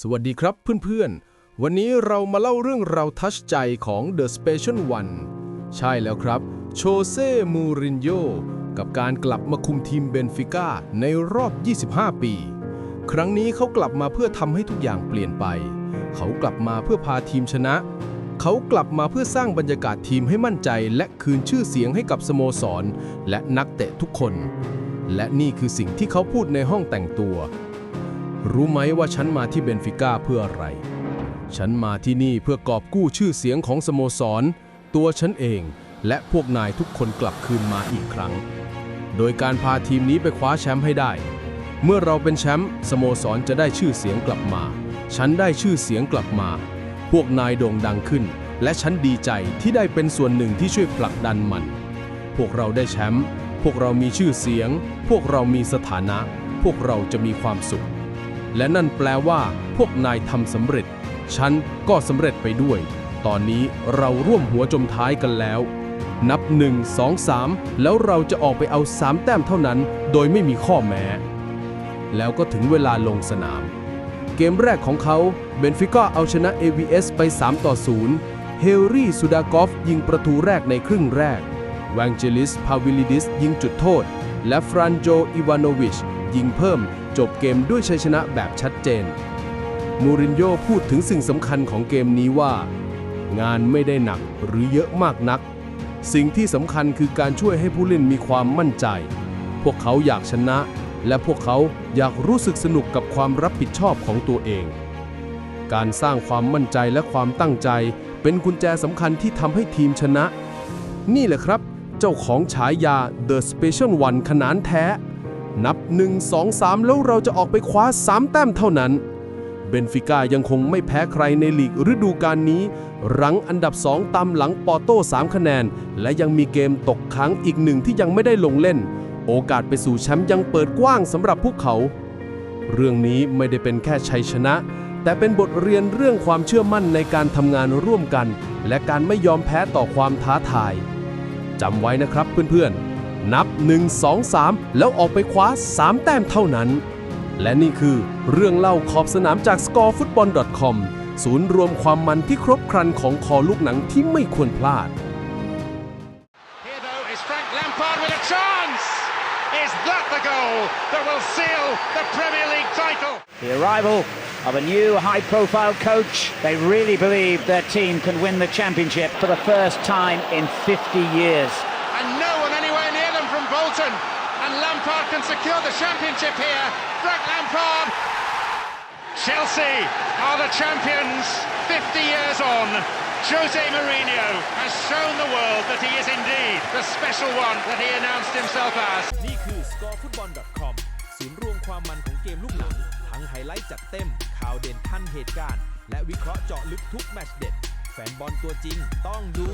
สวัสดีครับเพื่อนๆ วันนี้เรามาเล่าเรื่องราวทัชใจของ The Special One ใช่แล้วครับ โชเซ่มูรินโญ่กับการกลับมาคุมทีมเบนฟิก้าในรอบ 25 ปี ครั้งนี้เขากลับมาเพื่อทำให้ทุกอย่างเปลี่ยนไป เขากลับมาเพื่อพาทีมชนะ เขากลับมาเพื่อสร้างบรรยากาศทีมให้มั่นใจ และคืนชื่อเสียงให้กับสโมสร และนักเตะทุกคน และนี่คือสิ่งที่เขาพูดในห้องแต่งตัว รู้ไหมว่าฉันมาที่เบนฟิก้าเพื่ออะไร ฉันมาที่นี่เพื่อกอบกู้ชื่อเสียงของสโมสร ตัวฉันเองและพวกนายทุกคนกลับคืนมาอีกครั้ง โดยการพาทีมนี้ไปคว้าแชมป์ให้ได้ เมื่อเราเป็นแชมป์สโมสรจะได้ชื่อเสียงกลับมา ฉันได้ชื่อเสียงกลับมา พวกนายโด่งดังขึ้น และฉันดีใจที่ได้เป็นส่วนหนึ่งที่ช่วยผลักดันมัน พวกเราได้แชมป์ พวกเรามีชื่อเสียง พวกเรามีสถานะ พวกเราจะมีความสุข และนั่นแปลว่า พวกนายทำสำเร็จ ฉันก็สำเร็จไปด้วย ตอนนี้เราร่วมหัวจมท้ายกันแล้ว นับ 1 2 3 แล้วเราจะออกไปเอา 3 แต้มเท่านั้น โดยไม่มีข้อแม้ แล้วก็ถึงเวลาลงสนาม เกมแรกของเขาเบนฟิก้าเอาชนะ AVS ไป 3 ต่อ 0 เฮลรี่ซูดากอฟยิงประตูแรกในครึ่งแรก แวงเจลิส พาวิลิดิสยิงจุดโทษ และฟรานโจ อิวานโนวิช ยิงเพิ่ม จบเกมด้วยชัยชนะแบบชัดเจน มูรินโญ่พูดถึงสิ่งสำคัญของเกมนี้ว่า งานไม่ได้หนักหรือเยอะมากนัก สิ่งที่สำคัญคือการช่วยให้ผู้เล่นมีความมั่นใจ พวกเขาอยากชนะ และพวกเขาอยากรู้สึกสนุกกับความรับผิดชอบของตัวเอง การสร้างความมั่นใจและความตั้งใจ เป็นกุญแจสำคัญที่ทำให้ทีมชนะ นี่แหละครับ เจ้าของฉายา The Special One ขนานแท้ นับ 1 2 3 แล้วเราจะออกไปคว้า 3 แต้มเท่านั้น เบนฟิก้ายังคงไม่แพ้ใครในลีกฤดูกาลนี้ รั้งอันดับ 2 ตามหลังปอโต้ 3 คะแนน และยังมีเกมตกค้างอีกหนึ่งที่ยังไม่ได้ลงเล่น โอกาสไปสู่แชมป์ยังเปิดกว้างสำหรับพวกเขา เรื่องนี้ไม่ได้เป็นแค่ชัยชนะ แต่เป็นบทเรียนเรื่องความเชื่อมั่นในการทำงานร่วมกัน และการไม่ยอมแพ้ต่อความท้าทายจำไว้นะครับเพื่อนๆ นับ 1 2 3 แล้วออกไปคว้า 3 แต้มเท่านั้น และนี่คือเรื่องเล่าขอบสนามจาก scorefootball.com ศูนย์รวมความมันที่ครบครันของคอลูกหนังที่ไม่ควรพลาด Here, though, is Frank Lampard with a chance. Is that the goal that will seal the Premier League title? The arrival of a new high profile coach. They really believe their team can win the championship for the first time in 50 years. And no one anywhere near them from Bolton. And Lampard can secure the championship here. Frank Lampard. Chelsea are the champions 50 years on. Jose Mourinho has shown the world that he is indeed the special one that he announced himself as. นี่คือ scorefootball.com ศูนย์รวมความมันของเกมลูกหนัง ทั้งไฮไลท์จัดเต็ม ข่าวเด่นทันเหตุการณ์ และวิเคราะห์เจาะลึกทุกแมตช์เด็ด แฟนบอลตัวจริงต้องดู